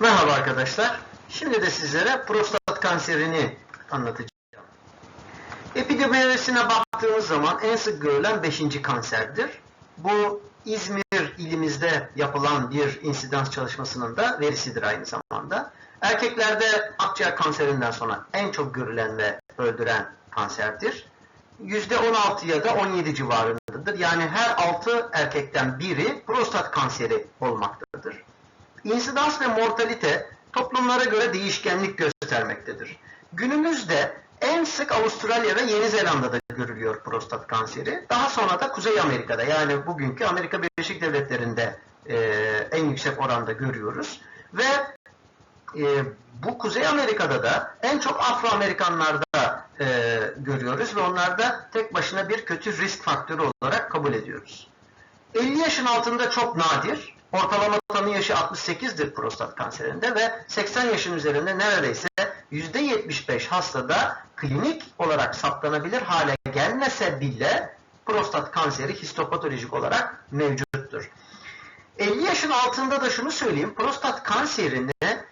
Merhaba arkadaşlar. Şimdi de sizlere prostat kanserini anlatacağım. Epidemiyolojisine baktığımız zaman en sık görülen 5. kanserdir. Bu İzmir ilimizde yapılan bir insidans çalışmasının da verisidir aynı zamanda. Erkeklerde akciğer kanserinden sonra en çok görülen ve öldüren kanserdir. %16 ya da 17 civarındadır. Yani her 6 erkekten biri prostat kanseri olmaktadır. İnsidans ve mortalite toplumlara göre değişkenlik göstermektedir. Günümüzde en sık Avustralya ve Yeni Zelanda'da görülüyor prostat kanseri. Daha sonra da Kuzey Amerika'da yani bugünkü Amerika Birleşik Devletleri'nde e, en yüksek oranda görüyoruz. Ve e, bu Kuzey Amerika'da da en çok Afro-Amerikanlarda e, görüyoruz ve onlarda tek başına bir kötü risk faktörü olarak kabul ediyoruz. 50 yaşın altında çok nadir. Ortalama tanı yaşı 68'dir prostat kanserinde ve 80 yaşın üzerinde neredeyse %75 hastada klinik olarak saptanabilir hale gelmese bile prostat kanseri histopatolojik olarak mevcuttur. 50 yaşın altında da şunu söyleyeyim, prostat kanserini e,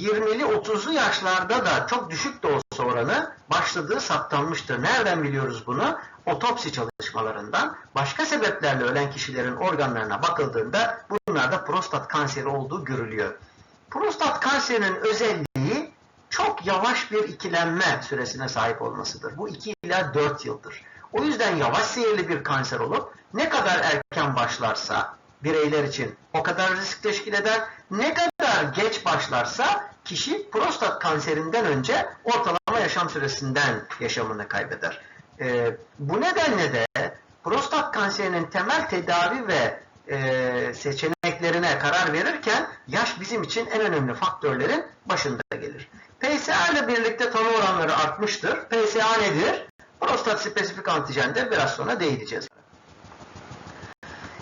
20'li 30'lu yaşlarda da çok düşük de olsa oranı başladığı saptanmıştır. Nereden biliyoruz bunu? Otopsi çalışmalarından. Başka sebeplerle ölen kişilerin organlarına bakıldığında bunlarda prostat kanseri olduğu görülüyor. Prostat kanserinin özelliği çok yavaş bir ikilenme süresine sahip olmasıdır. Bu 2 ila 4 yıldır. O yüzden yavaş seyirli bir kanser olup ne kadar erken başlarsa bireyler için o kadar risk teşkil eder. Ne kadar geç başlarsa kişi prostat kanserinden önce ortalama yaşam süresinden yaşamını kaybeder. Ee, bu nedenle de prostat kanserinin temel tedavi ve e, seçeneklerine karar verirken yaş bizim için en önemli faktörlerin başında gelir. PSA ile birlikte tanı oranları artmıştır. PSA nedir? Prostat spesifik antijendir. Biraz sonra değineceğiz.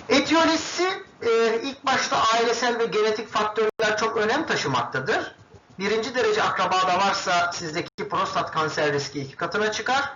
Etiyolojisi e, ilk başta ailesel ve genetik faktörler çok önem taşımaktadır. Birinci derece akrabada varsa sizdeki prostat kanser riski iki katına çıkar.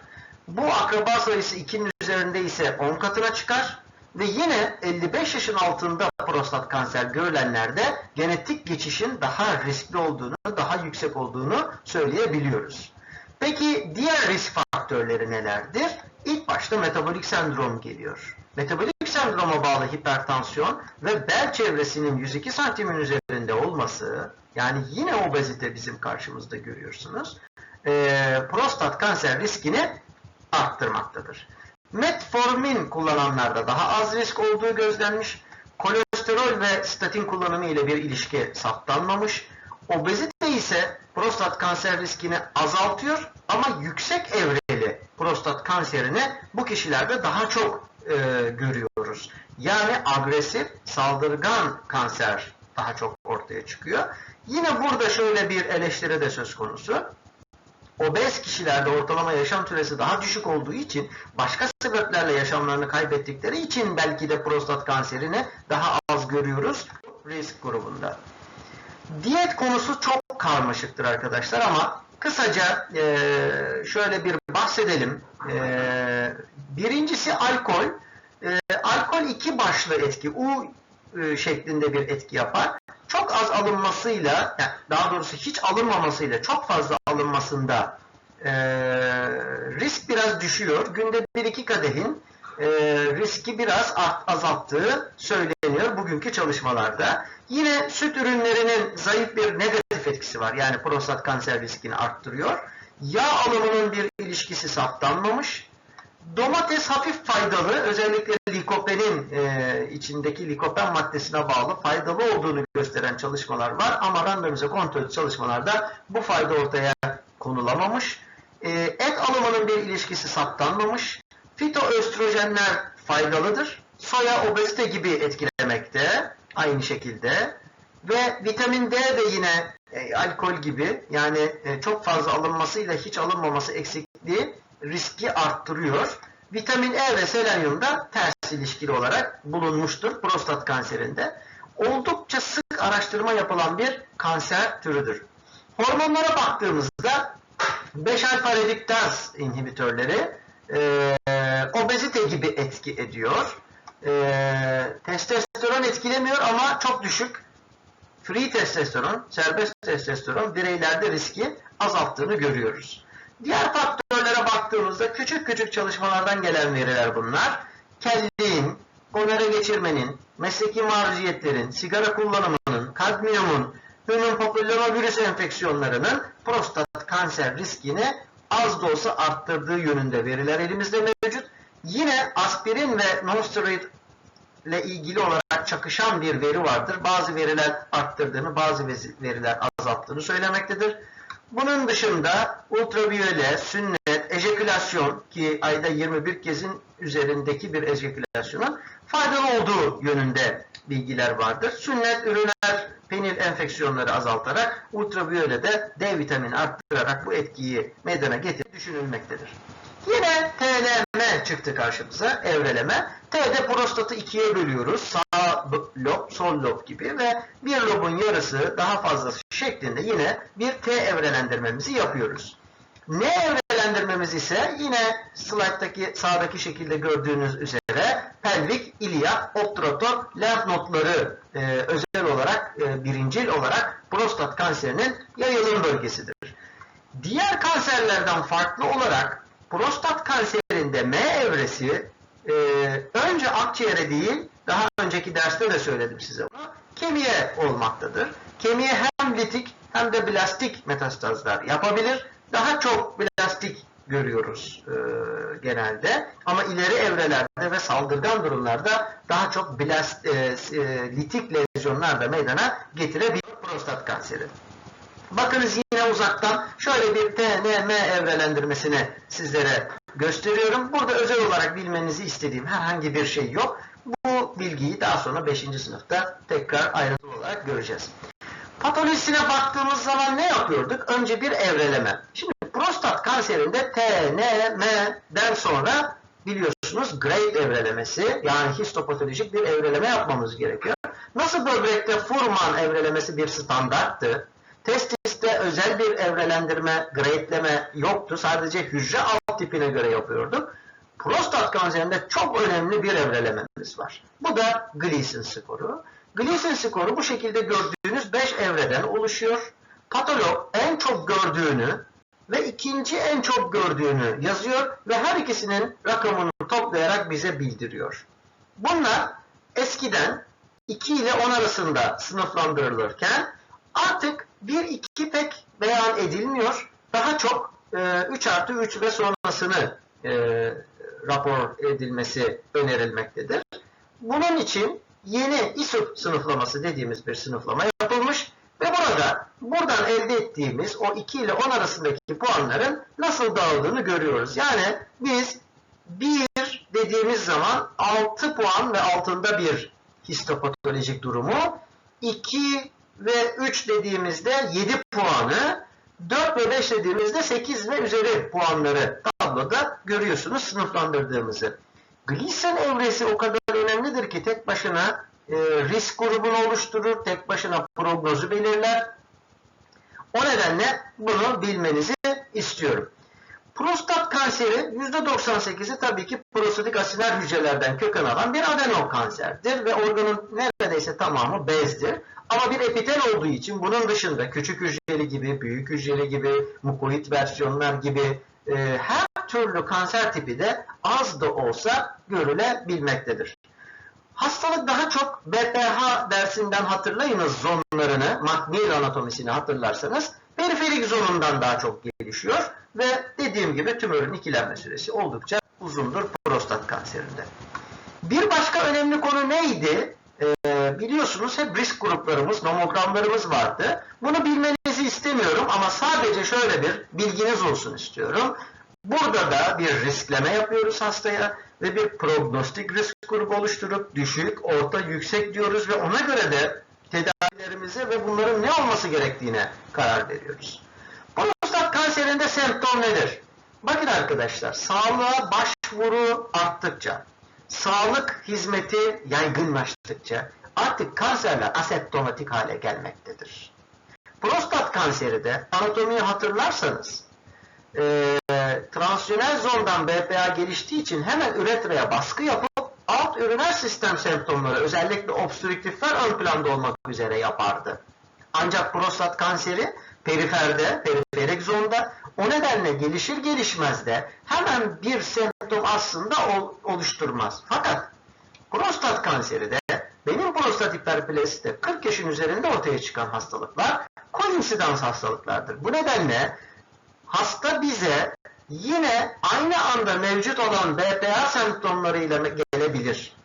Bu akraba sayısı 2'nin üzerinde ise 10 katına çıkar. Ve yine 55 yaşın altında prostat kanser görülenlerde genetik geçişin daha riskli olduğunu, daha yüksek olduğunu söyleyebiliyoruz. Peki diğer risk faktörleri nelerdir? İlk başta metabolik sendrom geliyor. Metabolik sendroma bağlı hipertansiyon ve bel çevresinin 102 santimin üzerinde olması, yani yine obezite bizim karşımızda görüyorsunuz, e, prostat kanser riskini arttırmaktadır. Metformin kullananlarda daha az risk olduğu gözlenmiş, kolesterol ve statin kullanımı ile bir ilişki saptanmamış, obezite ise prostat kanser riskini azaltıyor ama yüksek evreli prostat kanserini bu kişilerde daha çok e, görüyoruz. Yani agresif, saldırgan kanser daha çok ortaya çıkıyor. Yine burada şöyle bir eleştiri de söz konusu. Obez kişilerde ortalama yaşam süresi daha düşük olduğu için başka sebeplerle yaşamlarını kaybettikleri için belki de prostat kanserini daha az görüyoruz risk grubunda. Diyet konusu çok karmaşıktır arkadaşlar ama kısaca e, şöyle bir bahsedelim. E, birincisi alkol. E, alkol iki başlı etki. U e, şeklinde bir etki yapar. Çok az alınmasıyla, yani daha doğrusu hiç alınmamasıyla çok fazla alınmasında e, risk biraz düşüyor. Günde bir iki kadehin e, riski biraz art, azalttığı söyleniyor bugünkü çalışmalarda. Yine süt ürünlerinin zayıf bir negatif etkisi var. Yani prostat kanser riskini arttırıyor. Yağ alımının bir ilişkisi saptanmamış. Domates hafif faydalı, özellikle likopenin e, içindeki likopen maddesine bağlı faydalı olduğunu gösteren çalışmalar var ama randomize kontrol çalışmalarda bu fayda ortaya konulamamış. E, et alımının bir ilişkisi saptanmamış. Fitoöstrojenler faydalıdır. Soya obezite gibi etkilemekte aynı şekilde. Ve vitamin D de yine e, alkol gibi yani e, çok fazla alınmasıyla hiç alınmaması eksikliği riski arttırıyor. Vitamin E ve selenyum da ters ilişkili olarak bulunmuştur prostat kanserinde. Oldukça sık araştırma yapılan bir kanser türüdür. Hormonlara baktığımızda 5-alfa reduktaz inhibitörleri e, obezite gibi etki ediyor. E, testosteron etkilemiyor ama çok düşük. Free testosteron, serbest testosteron bireylerde riski azalttığını görüyoruz. Diğer faktörlere baktığımızda küçük küçük çalışmalardan gelen veriler bunlar. Kelliğin, onara geçirmenin, mesleki maruziyetlerin, sigara kullanımının, kadmiyumun, human papillomavirüs enfeksiyonlarının prostat kanser riskini az da olsa arttırdığı yönünde veriler elimizde mevcut. Yine aspirin ve non-steroid ile ilgili olarak çakışan bir veri vardır. Bazı veriler arttırdığını, bazı veriler azalttığını söylemektedir. Bunun dışında ultraviyole, sünnet, ejekülasyon ki ayda 21 kezin üzerindeki bir ejekülasyonun faydalı olduğu yönünde bilgiler vardır. Sünnet ürünler penil enfeksiyonları azaltarak ultraviyole de D vitamini arttırarak bu etkiyi meydana getirip düşünülmektedir. Yine TLM çıktı karşımıza, evreleme. T'de prostatı ikiye bölüyoruz. Sağ lob, sol lob gibi ve bir lobun yarısı daha fazlası şeklinde yine bir T evrelendirmemizi yapıyoruz. Ne evrelendirmemiz ise yine slayttaki sağdaki şekilde gördüğünüz üzere pelvik, ilyak, obturator, lenf notları e, özel olarak, e, birincil olarak prostat kanserinin yayılım bölgesidir. Diğer kanserlerden farklı olarak prostat kanserinde M evresi e, önce akciğere değil, daha önceki derste de söyledim size bunu, kemiğe olmaktadır. Kemiğe hem litik hem de blastik metastazlar yapabilir. Daha çok blastik görüyoruz e, genelde. Ama ileri evrelerde ve saldırgan durumlarda daha çok blast, e, e, litik lezyonlar da meydana getirebilir prostat kanseri. Bakınız uzaktan şöyle bir TNM evrelendirmesini sizlere gösteriyorum. Burada özel olarak bilmenizi istediğim herhangi bir şey yok. Bu bilgiyi daha sonra 5. sınıfta tekrar ayrıntılı olarak göreceğiz. Patolojisine baktığımız zaman ne yapıyorduk? Önce bir evreleme. Şimdi prostat kanserinde TNM'den sonra biliyorsunuz grade evrelemesi yani histopatolojik bir evreleme yapmamız gerekiyor. Nasıl böbrekte Furman evrelemesi bir standarttı. Testiste özel bir evrelendirme, gradeleme yoktu. Sadece hücre alt tipine göre yapıyorduk. Prostat kanserinde çok önemli bir evrelememiz var. Bu da Gleason skoru. Gleason skoru bu şekilde gördüğünüz 5 evreden oluşuyor. Patolog en çok gördüğünü ve ikinci en çok gördüğünü yazıyor ve her ikisinin rakamını toplayarak bize bildiriyor. Bunlar eskiden 2 ile 10 arasında sınıflandırılırken artık 1-2 pek beyan edilmiyor. Daha çok e, 3 artı 3 ve sonrasını e, rapor edilmesi önerilmektedir. Bunun için yeni ISUP sınıflaması dediğimiz bir sınıflama yapılmış ve burada buradan elde ettiğimiz o 2 ile 10 arasındaki puanların nasıl dağıldığını görüyoruz. Yani biz 1 dediğimiz zaman 6 puan ve altında bir histopatolojik durumu, 2 ve 3 dediğimizde 7 puanı, 4 ve 5 dediğimizde 8 ve üzeri puanları tabloda görüyorsunuz sınıflandırdığımızı. Gleason evresi o kadar önemlidir ki tek başına e, risk grubunu oluşturur, tek başına prognozu belirler. O nedenle bunu bilmenizi istiyorum. Prostat kanseri %98'i tabii ki prostatik asinal hücrelerden köken alan bir adenom kanserdir ve organın neredeyse tamamı bezdir. Ama bir epitel olduğu için bunun dışında küçük hücreli gibi, büyük hücreli gibi, mukoid versiyonlar gibi e, her türlü kanser tipi de az da olsa görülebilmektedir. Hastalık daha çok BPH dersinden hatırlayınız zonlarını, McNeil anatomisini hatırlarsanız periferik zonundan daha çok gelişiyor ve dediğim gibi tümörün ikilenme süresi oldukça uzundur prostat kanserinde. Bir başka önemli konu neydi? Ee, biliyorsunuz hep risk gruplarımız, nomogramlarımız vardı. Bunu bilmenizi istemiyorum ama sadece şöyle bir bilginiz olsun istiyorum. Burada da bir riskleme yapıyoruz hastaya ve bir prognostik risk grubu oluşturup düşük, orta, yüksek diyoruz ve ona göre de tedavilerimize ve bunların ne olması gerektiğine karar veriyoruz. Kanserinde semptom nedir? Bakın arkadaşlar, sağlığa başvuru arttıkça, sağlık hizmeti yaygınlaştıkça artık kanserler aseptomatik hale gelmektedir. Prostat kanseri de anatomiyi hatırlarsanız e, transiyonel zondan BPA geliştiği için hemen üretraya baskı yapıp alt üriner sistem semptomları özellikle obstrüktifler ön planda olmak üzere yapardı. Ancak prostat kanseri periferde, periferik zonda o nedenle gelişir gelişmez de hemen bir semptom aslında ol- oluşturmaz. Fakat prostat kanseri de benim prostat hiperplasi de 40 yaşın üzerinde ortaya çıkan hastalıklar koinsidans hastalıklardır. Bu nedenle hasta bize yine aynı anda mevcut olan BPA semptomlarıyla gelebilir.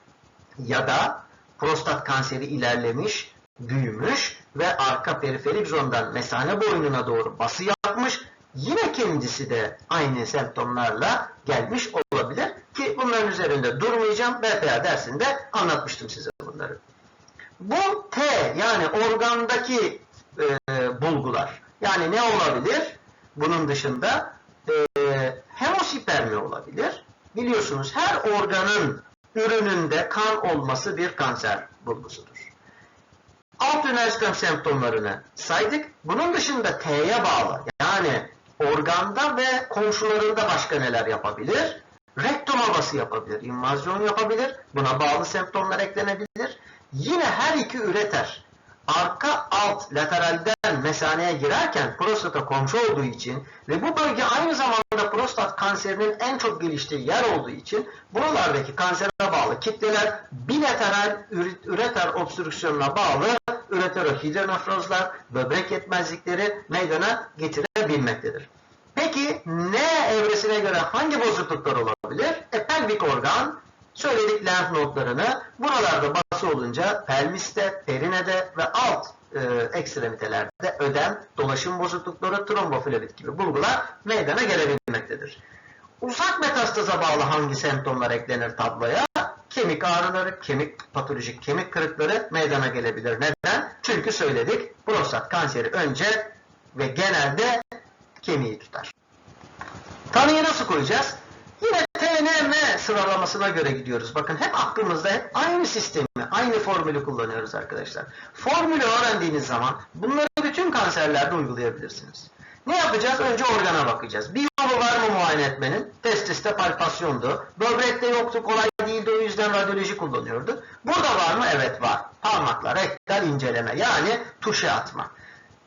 Ya da prostat kanseri ilerlemiş, büyümüş ve arka periferik zondan mesane boynuna doğru bası yapmış. Yine kendisi de aynı semptomlarla gelmiş olabilir ki bunların üzerinde durmayacağım. BPA dersinde anlatmıştım size bunları. Bu T yani organdaki e, bulgular. Yani ne olabilir? Bunun dışında e, hemosipermi olabilir. Biliyorsunuz her organın ürününde kan olması bir kanser bulgusudur. Alt sistem semptomlarını saydık. Bunun dışında T'ye bağlı. Yani organda ve komşularında başka neler yapabilir? Rektum havası yapabilir, invazyon yapabilir. Buna bağlı semptomlar eklenebilir. Yine her iki üreter arka alt lateralden mesaneye girerken prostata komşu olduğu için ve bu bölge aynı zamanda prostat kanserinin en çok geliştiği yer olduğu için buralardaki kansere bağlı kitleler bilateral üre- üreter obstrüksiyonuna bağlı üreterohidronefrozlar, böbrek yetmezlikleri meydana getirebilmektedir. Peki ne evresine göre hangi bozukluklar olabilir? E, pelvik organ, söyledik lenf nodlarını, buralarda bası olunca pelviste, perinede ve alt e, ekstremitelerde ödem, dolaşım bozuklukları, tromboflerit gibi bulgular meydana gelebilmektedir. Uzak metastaza bağlı hangi semptomlar eklenir tabloya? Kemik ağrıları, kemik patolojik kemik kırıkları meydana gelebilir. Neden? Çünkü söyledik prostat kanseri önce ve genelde kemiği tutar. Tanıyı nasıl koyacağız? Yine TNM sıralamasına göre gidiyoruz. Bakın hep aklımızda hep aynı sistemi, aynı formülü kullanıyoruz arkadaşlar. Formülü öğrendiğiniz zaman bunları bütün kanserlerde uygulayabilirsiniz. Ne yapacağız? Önce organa bakacağız. Bir yolu var mı muayene etmenin? Testiste palpasyondu. Böbrekte yoktu, kolay değildi o yüzden radyoloji kullanıyordu. Burada var mı? Evet var. Parmakla rektal inceleme yani tuşe atma.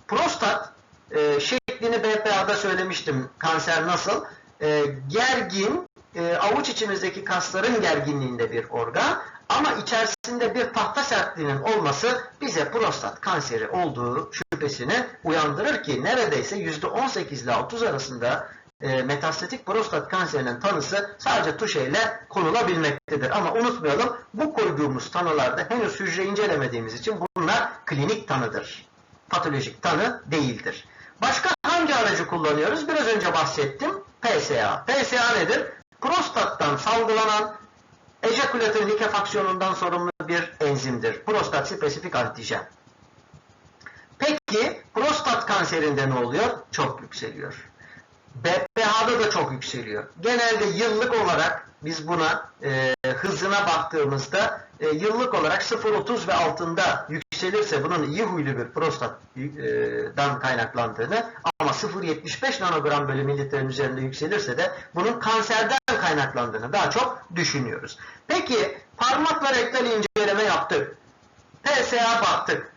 Prostat e, şeklini BPA'da söylemiştim. Kanser nasıl? E, gergin, e, avuç içimizdeki kasların gerginliğinde bir organ ama içerisinde bir tahta sertliğinin olması bize prostat kanseri olduğu şüphesini uyandırır ki neredeyse %18 ile 30 arasında e, metastatik prostat kanserinin tanısı sadece tuşeyle konulabilmektedir. Ama unutmayalım bu koyduğumuz tanılarda henüz hücre incelemediğimiz için bunlar klinik tanıdır. Patolojik tanı değildir. Başka hangi aracı kullanıyoruz? Biraz önce bahsettim. PSA. PSA nedir? Prostattan salgılanan ejakülatör likefaksiyonundan sorumlu bir enzimdir. Prostat spesifik antijen. Peki prostat kanserinde ne oluyor? Çok yükseliyor. BPH'da da çok yükseliyor. Genelde yıllık olarak biz buna e, hızına baktığımızda e, yıllık olarak 0.30 ve altında yükselirse bunun iyi huylu bir prostattan kaynaklandığını ama 0.75 nanogram bölü mililitrenin üzerinde yükselirse de bunun kanserden kaynaklandığını daha çok düşünüyoruz. Peki parmakla rektal inceleme yaptık. PSA baktık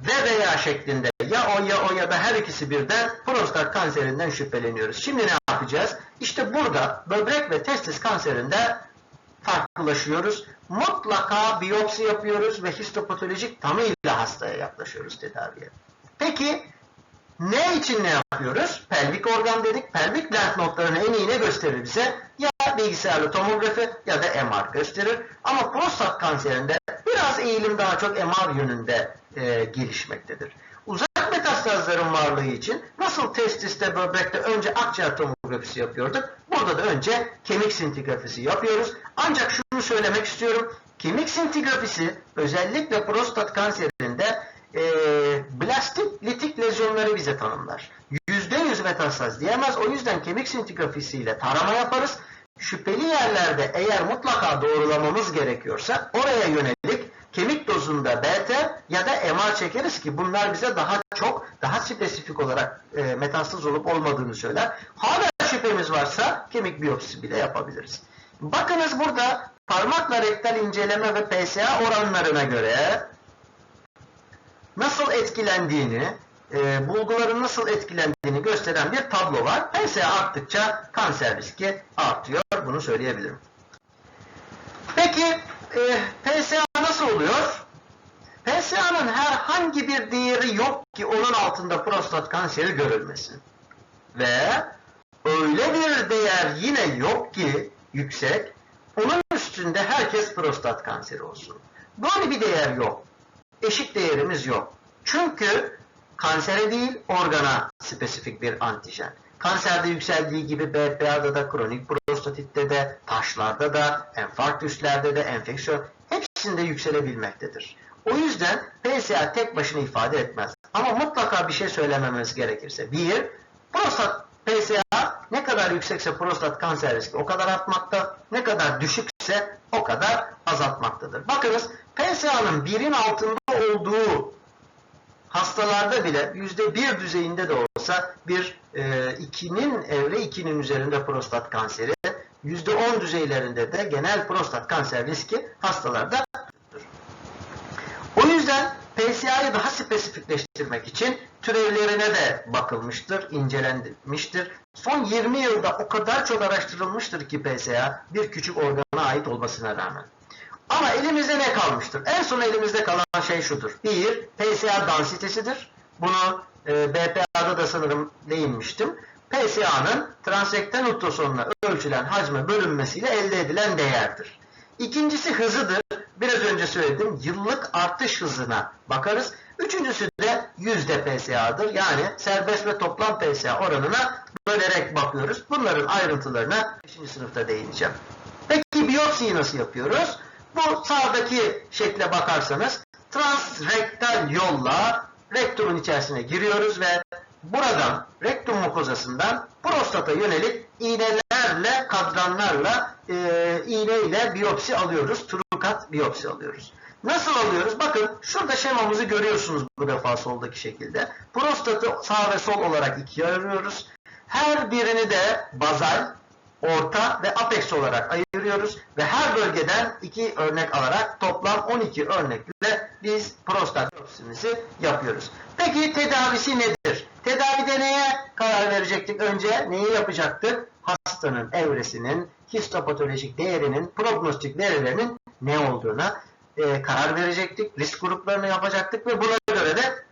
ve veya şeklinde ya o ya o ya da her ikisi birden prostat kanserinden şüpheleniyoruz. Şimdi ne yapacağız? İşte burada böbrek ve testis kanserinde farklılaşıyoruz. Mutlaka biyopsi yapıyoruz ve histopatolojik tanıyla hastaya yaklaşıyoruz tedaviye. Peki ne için ne yapıyoruz? Pelvik organ dedik. Pelvik lenf notlarını en iyi ne gösterir bize? Ya bilgisayarlı tomografi ya da MR gösterir. Ama prostat kanserinde biraz eğilim daha çok MR yönünde e, gelişmektedir. Uzak metastazların varlığı için nasıl testiste, böbrekte önce akciğer tomografisi yapıyorduk, burada da önce kemik sintigrafisi yapıyoruz. Ancak şunu söylemek istiyorum, kemik sintigrafisi özellikle prostat kanserinde e, blastik litik lezyonları bize tanımlar. %100 metastaz diyemez, o yüzden kemik sintigrafisiyle tarama yaparız. Şüpheli yerlerde eğer mutlaka doğrulamamız gerekiyorsa oraya yönelik kemik dozunda BT ya da MR çekeriz ki bunlar bize daha çok, daha spesifik olarak e, metastaz olup olmadığını söyler. Hala şüphemiz varsa kemik biyopsisi bile yapabiliriz. Bakınız burada parmakla rektal inceleme ve PSA oranlarına göre nasıl etkilendiğini, e, bulguların nasıl etkilendiğini gösteren bir tablo var. PSA arttıkça kanser riski artıyor. Bunu söyleyebilirim. Peki e, PSA nasıl oluyor? PSA'nın herhangi bir değeri yok ki onun altında prostat kanseri görülmesin. Ve öyle bir değer yine yok ki yüksek, onun üstünde herkes prostat kanseri olsun. Böyle bir değer yok. Eşik değerimiz yok. Çünkü kansere değil organa spesifik bir antijen. Kanserde yükseldiği gibi BPA'da da, kronik prostatitte de, taşlarda da, enfarktüslerde de, enfeksiyon hepsinde yükselebilmektedir. O yüzden PSA tek başına ifade etmez. Ama mutlaka bir şey söylememiz gerekirse. Bir, prostat PSA ne kadar yüksekse prostat kanser riski o kadar artmakta, ne kadar düşükse o kadar azaltmaktadır. Bakınız PSA'nın birin altında olduğu hastalarda bile yüzde bir düzeyinde de olsa bir e, ikinin evre ikinin üzerinde prostat kanseri, yüzde on düzeylerinde de genel prostat kanser riski hastalarda. O yüzden PSA'yı daha spesifikleştirmek için türevlerine de bakılmıştır, incelenmiştir. Son 20 yılda o kadar çok araştırılmıştır ki PSA bir küçük organa ait olmasına rağmen. Ama elimizde ne kalmıştır? En son elimizde kalan şey şudur. Bir, PSA densitesidir. Bunu e, BPA'da da sanırım değinmiştim. PSA'nın transrektal ultrasonla ölçülen hacme bölünmesiyle elde edilen değerdir. İkincisi hızıdır. Biraz önce söyledim. Yıllık artış hızına bakarız. Üçüncüsü de yüzde PSA'dır. Yani serbest ve toplam PSA oranına bölerek bakıyoruz. Bunların ayrıntılarına 5. sınıfta değineceğim. Peki biyopsiyi nasıl yapıyoruz? Bu sağdaki şekle bakarsanız transrektal yolla rektumun içerisine giriyoruz ve buradan rektum mukozasından prostata yönelik iğnelerle, kadranlarla e, iğne ile biyopsi alıyoruz. Trukat biyopsi alıyoruz. Nasıl alıyoruz? Bakın şurada şemamızı görüyorsunuz bu defa soldaki şekilde. Prostatı sağ ve sol olarak ikiye ayırıyoruz. Her birini de bazal, orta ve apex olarak ayırıyoruz ve her bölgeden iki örnek alarak toplam 12 örnekle biz prostat biyopsimizi yapıyoruz. Peki tedavisi nedir? Tedavide neye karar verecektik? Önce neyi yapacaktık? Hastanın evresinin, histopatolojik değerinin, prognostik değerlerinin ne olduğuna e, karar verecektik. Risk gruplarını yapacaktık ve buna göre de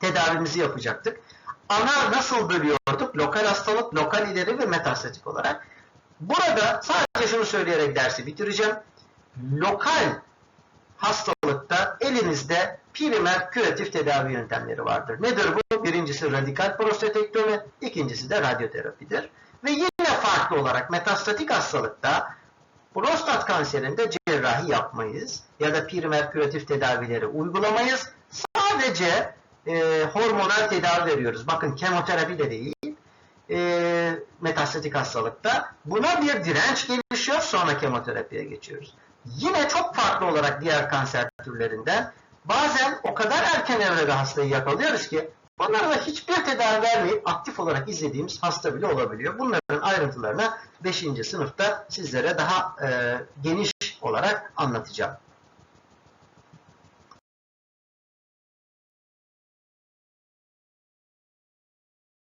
tedavimizi yapacaktık. Ana nasıl bölüyorduk? Lokal hastalık, lokal ileri ve metastatik olarak. Burada sadece şunu söyleyerek dersi bitireceğim. Lokal hastalıkta elimizde primer küratif tedavi yöntemleri vardır. Nedir bu? Birincisi radikal prostatektomi, ikincisi de radyoterapidir. Ve yine farklı olarak metastatik hastalıkta prostat kanserinde cerrahi yapmayız ya da primer küratif tedavileri uygulamayız. Sadece e, hormonal tedavi veriyoruz. Bakın kemoterapi de değil. E, metastatik hastalıkta. Buna bir direnç gelişiyor sonra kemoterapiye geçiyoruz. Yine çok farklı olarak diğer kanser türlerinden bazen o kadar erken evrede hastayı yakalıyoruz ki onlara da hiçbir tedavi vermeyip aktif olarak izlediğimiz hasta bile olabiliyor. Bunların ayrıntılarına 5. sınıfta sizlere daha e, geniş olarak anlatacağım.